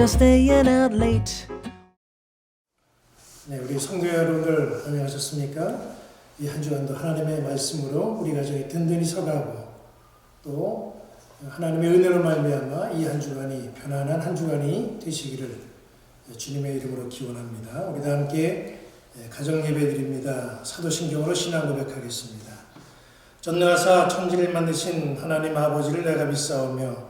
after staying out late. 네, 우리 성도 여러분들 안녕하셨습니까? 이 한 주간도 하나님의 말씀으로 우리 가정이 든든히 서가고 또 하나님의 은혜로 말미암아 이 한 주간이 편안한 한 주간이 되시기를 주님의 이름으로 기원합니다. 우리 다 함께 가정 예배 드립니다. 사도신경으로 신앙 고백하겠습니다. 전능하사 천지를 만드신 하나님 아버지를 내가 믿사오며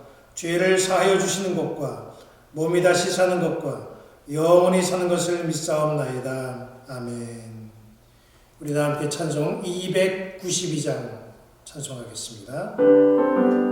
죄를 사하여 주시는 것과 몸이 다시 사는 것과 영원히 사는 것을 믿사옵나이다. 아멘. 우리 다 함께 찬송 292장 찬송하겠습니다.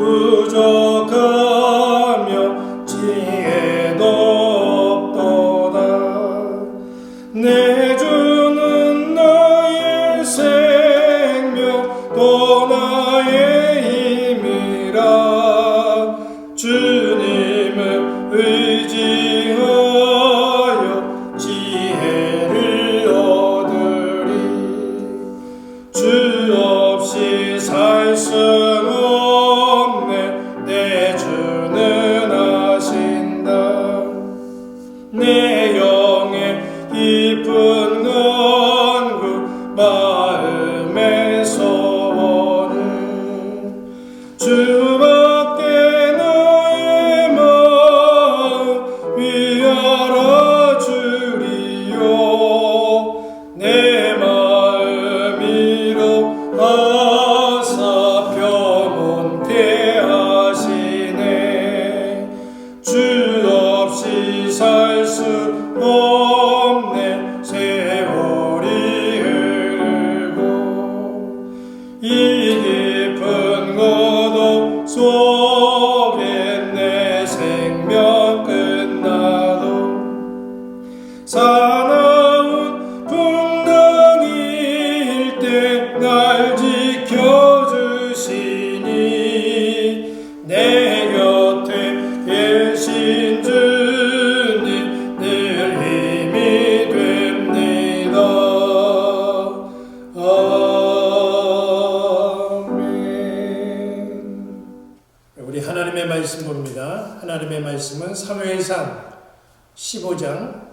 부족하며 지혜도 없도다. 내 주는 나의 생명 또 나의 힘이라. 주님을 의지하여 지혜를 얻으리. 주 없이 살수 없 사나운 풍랑일 때 날 지켜주시니 내 곁에 계신 주님 늘 힘이 됩니다. 하나님의 말씀 봅니다. 하나님의 말씀은 사무엘상 15장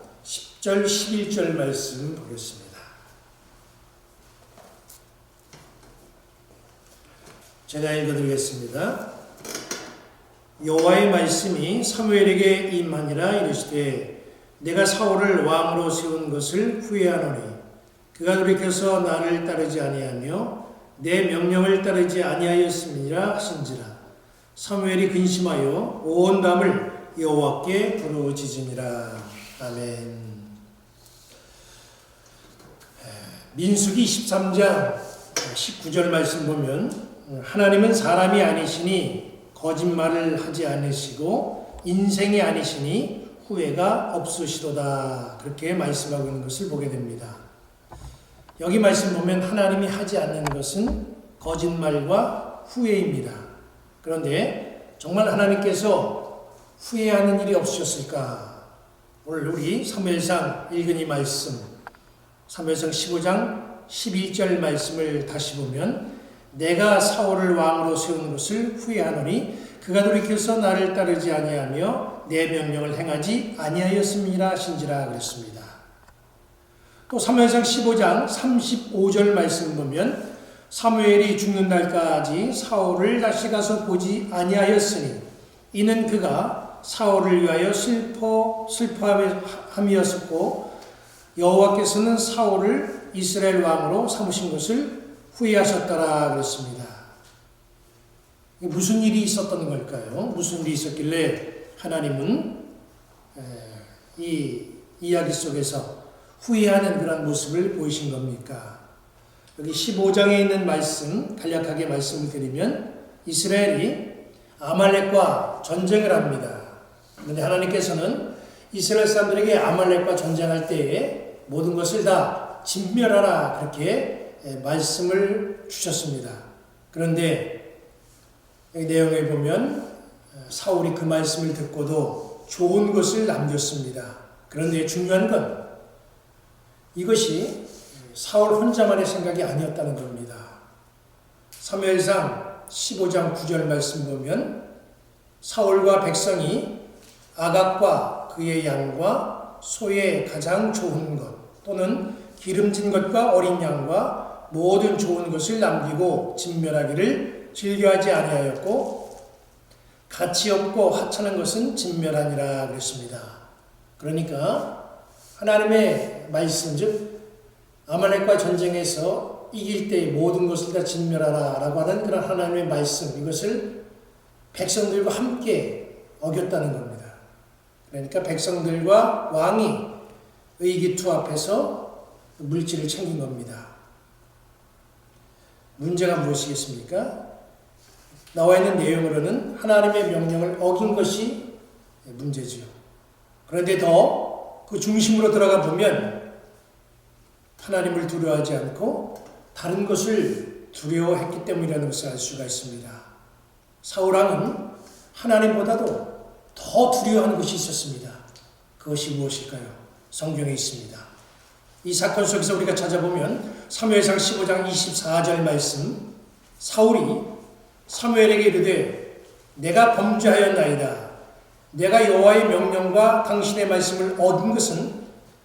10절 11절 말씀 보겠습니다. 제가 읽어드리겠습니다. 여호와의 말씀이 사무엘에게 임하니라 이르시되 내가 사울을 왕으로 세운 것을 후회하노니 그가 돌이켜서 나를 따르지 아니하며 내 명령을 따르지 아니하였음이라 하신지라 사무엘이 근심하여 온 담을 여호와께 부르짖으니라 아멘. 민수기 13장 19절 말씀 보면 하나님은 사람이 아니시니 거짓말을 하지 않으시고 인생이 아니시니 후회가 없으시도다 그렇게 말씀하고 있는 것을 보게 됩니다. 여기 말씀 보면 하나님이 하지 않는 것은 거짓말과 후회입니다. 그런데 정말 하나님께서 후회하는 일이 없으셨을까? 오늘 우리 사무엘상 읽은 이 말씀 사무엘상 15장 11절 말씀을 다시 보면 내가 사울을 왕으로 세운 것을 후회하노니 그가 돌이켜서 나를 따르지 아니하며 내 명령을 행하지 아니하였음이라 하신지라 그랬습니다. 또 사무엘상 15장 35절 말씀 보면 사무엘이 죽는 날까지 사울을 다시 가서 보지 아니하였으니 이는 그가 사울을 위하여 슬퍼 슬퍼함이었고 여호와께서는 사울을 이스라엘 왕으로 삼으신 것을 후회하셨더라 그랬습니다. 무슨 일이 있었던 걸까요? 무슨 일이 있었길래 하나님은 이 이야기 속에서 후회하는 그런 모습을 보이신 겁니까? 여기 15장에 있는 말씀 간략하게 말씀을 드리면 이스라엘이 아말렉과 전쟁을 합니다. 그런데 하나님께서는 이스라엘 사람들에게 아말렉과 전쟁할 때에 모든 것을 다 진멸하라 그렇게 말씀을 주셨습니다. 그런데 내용에 보면 사울이 그 말씀을 듣고도 좋은 것을 남겼습니다. 그런데 중요한 건 이것이 사울 혼자만의 생각이 아니었다는 겁니다. 사무엘상 15장 9절 말씀 보면 사울과 백성이 아각과 그의 양과 소의 가장 좋은 것 또는 기름진 것과 어린 양과 모든 좋은 것을 남기고 진멸하기를 즐겨하지 아니하였고 가치 없고 하찮은 것은 진멸하니라 그랬습니다. 그러니까 하나님의 말씀 즉 아말렉과 전쟁에서 이길 때의 모든 것을 다 진멸하라라고 하는 그런 하나님의 말씀 이것을 백성들과 함께 어겼다는 겁니다. 그러니까 백성들과 왕이 의기투합해서 물질을 챙긴 겁니다. 문제가 무엇이겠습니까? 나와 있는 내용으로는 하나님의 명령을 어긴 것이 문제지요. 그런데 더 그 중심으로 들어가 보면 하나님을 두려워하지 않고 다른 것을 두려워했기 때문이라는 것을 알 수가 있습니다. 사울왕은 하나님보다도 더 두려워하는 것이 있었습니다. 그것이 무엇일까요? 성경에 있습니다. 이 사건 속에서 우리가 찾아보면 사무엘상 15장 24절 말씀 사울이 사무엘에게 이르되 내가 범죄하였나이다. 내가 여호와의 명령과 당신의 말씀을 얻은 것은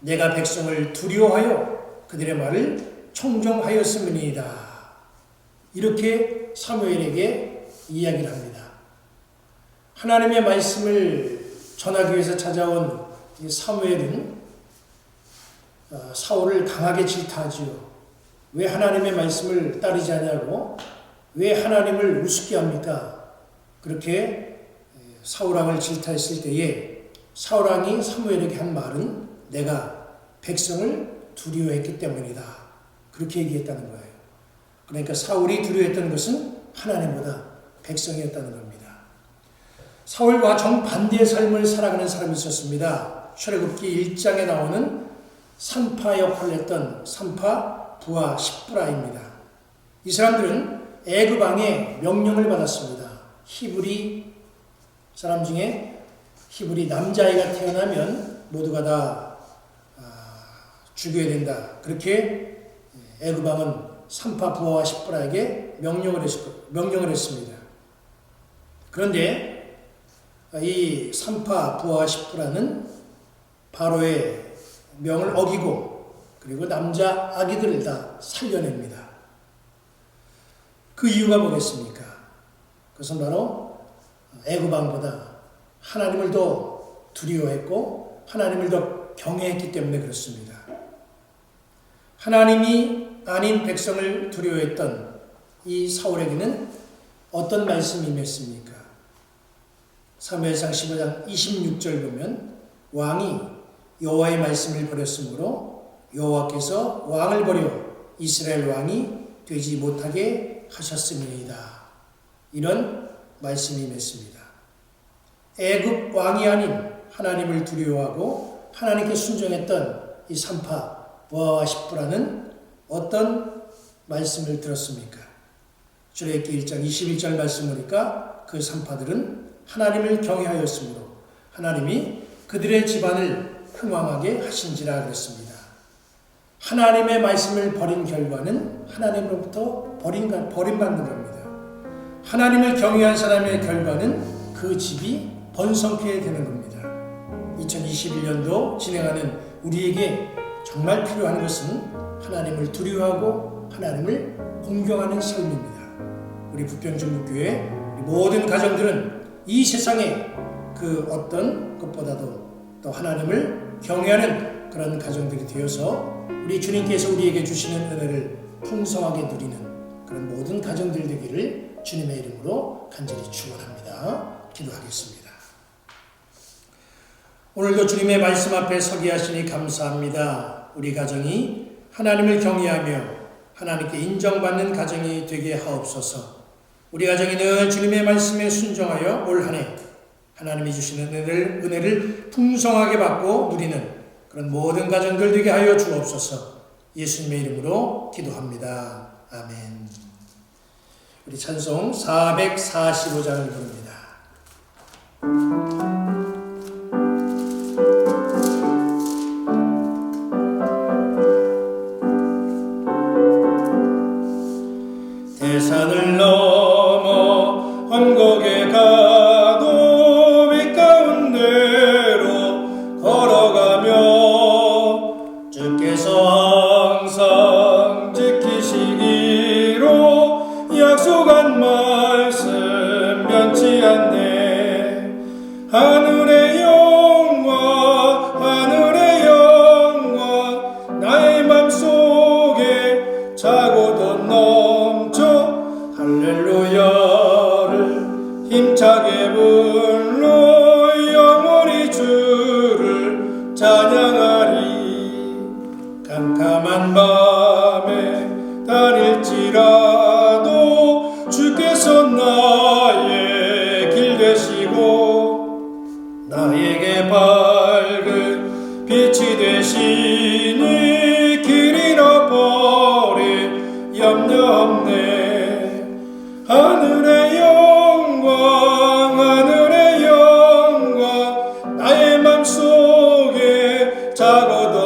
내가 백성을 두려워하여 그들의 말을 청정하였음이니이다. 이렇게 사무엘에게 이야기를 합니다. 하나님의 말씀을 전하기 위해서 찾아온 사무엘은 어, 사울을 강하게 질타하지요. 왜 하나님의 말씀을 따르지 않냐고? 왜 하나님을 우습게 합니까? 그렇게 사울왕을 질타했을 때에 사울왕이 사무엘에게 한 말은 내가 백성을 두려워했기 때문이다. 그렇게 얘기했다는 거예요. 그러니까 사울이 두려워했던 것은 하나님보다 백성이었다는 겁니다. 사울과 정반대의 삶을 살아가는 사람이 있었습니다. 출애굽기 1장에 나오는 산파 역할을 했던 산파 부하 십브라입니다. 이 사람들은 애굽 왕의 명령을 받았습니다. 히브리 사람 중에 히브리 남자아이가 태어나면 모두가 다 죽여야 된다. 그렇게 애굽 왕은 산파 부하와 십브라에게 명령을, 했, 명령을 했습니다. 그런데 이 산파 부하와 십브라는 바로의 명을 어기고 그리고 남자 아기들을 다 살려냅니다. 그 이유가 뭐겠습니까? 그것은 바로 애굽왕보다 하나님을 더 두려워했고 하나님을 더 경외했기 때문에 그렇습니다. 하나님이 아닌 백성을 두려워했던 이 사울에게는 어떤 말씀이 임했습니까? 사무엘상 15장 26절 보면 왕이 여호와의 말씀을 버렸으므로 여호와께서 왕을 버려 이스라엘 왕이 되지 못하게 하셨음이니이다. 이런 말씀이 임했습니다. 애굽 왕이 아닌 하나님을 두려워하고 하나님께 순종했던 이 산파 부하와 십부라는 어떤 말씀을 들었습니까? 출애굽기 1장 21절 말씀 보니까 그 산파들은 하나님을 경외하였으므로 하나님이 그들의 집안을 흥왕하게 하신지라 그랬습니다. 하나님의 말씀을 버린 결과는 하나님으로부터 버림, 버림받는 겁니다. 하나님을 경외한 사람의 결과는 그 집이 번성케 되는 겁니다. 2021년도 진행하는 우리에게 정말 필요한 것은 하나님을 두려워하고 하나님을 공경하는 삶입니다. 우리 부평중국교회 모든 가정들은 이 세상에 그 어떤 것보다도 또 하나님을 경외하는 그런 가정들이 되어서 우리 주님께서 우리에게 주시는 은혜를 풍성하게 누리는 그런 모든 가정들 되기를 주님의 이름으로 간절히 축원합니다. 기도하겠습니다. 오늘도 주님의 말씀 앞에 서게 하시니 감사합니다. 우리 가정이 하나님을 경외하며 하나님께 인정받는 가정이 되게 하옵소서. 우리 가정이 늘 주님의 말씀에 순종하여 올 한해 하나님이 주시는 은혜를, 은혜를 풍성하게 받고 누리는 그런 모든 가정들 되게 하여 주옵소서. 예수님의 이름으로 기도합니다. 아멘. 우리 찬송 445장을 부릅니다. 약속한 말씀 변치 않네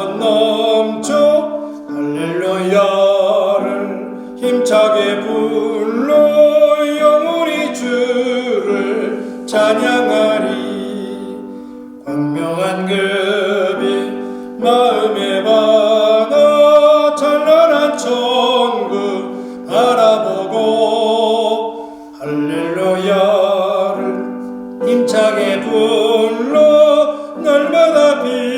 넘쳐 할렐루야를 힘차게 불러 영원히 주를 찬양하리. 광명한 그빛 마음에 받아 찬란한 천국 바라보고 할렐루야를 힘차게 불러 날마다 빛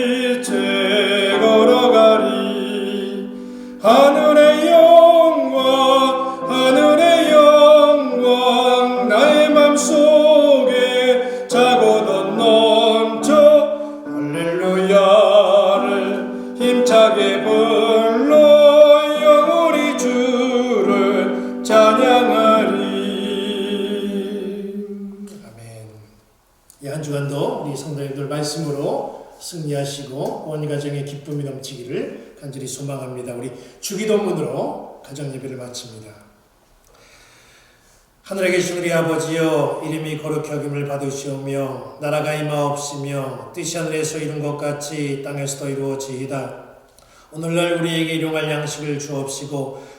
한 주간도 우리 성도님들 말씀으로 승리하시고 온 가정의 기쁨이 넘치기를 간절히 소망합니다. 우리 주기도문으로 가정 예배를 마칩니다. 하늘에 계신 우리 아버지여 이름이 거룩히 여김을 받으시오며 나라가 임하옵시며 뜻이 하늘에서 이룬 것 같이 땅에서도 이루어지이다. 오늘날 우리에게 일용할 양식을 주옵시고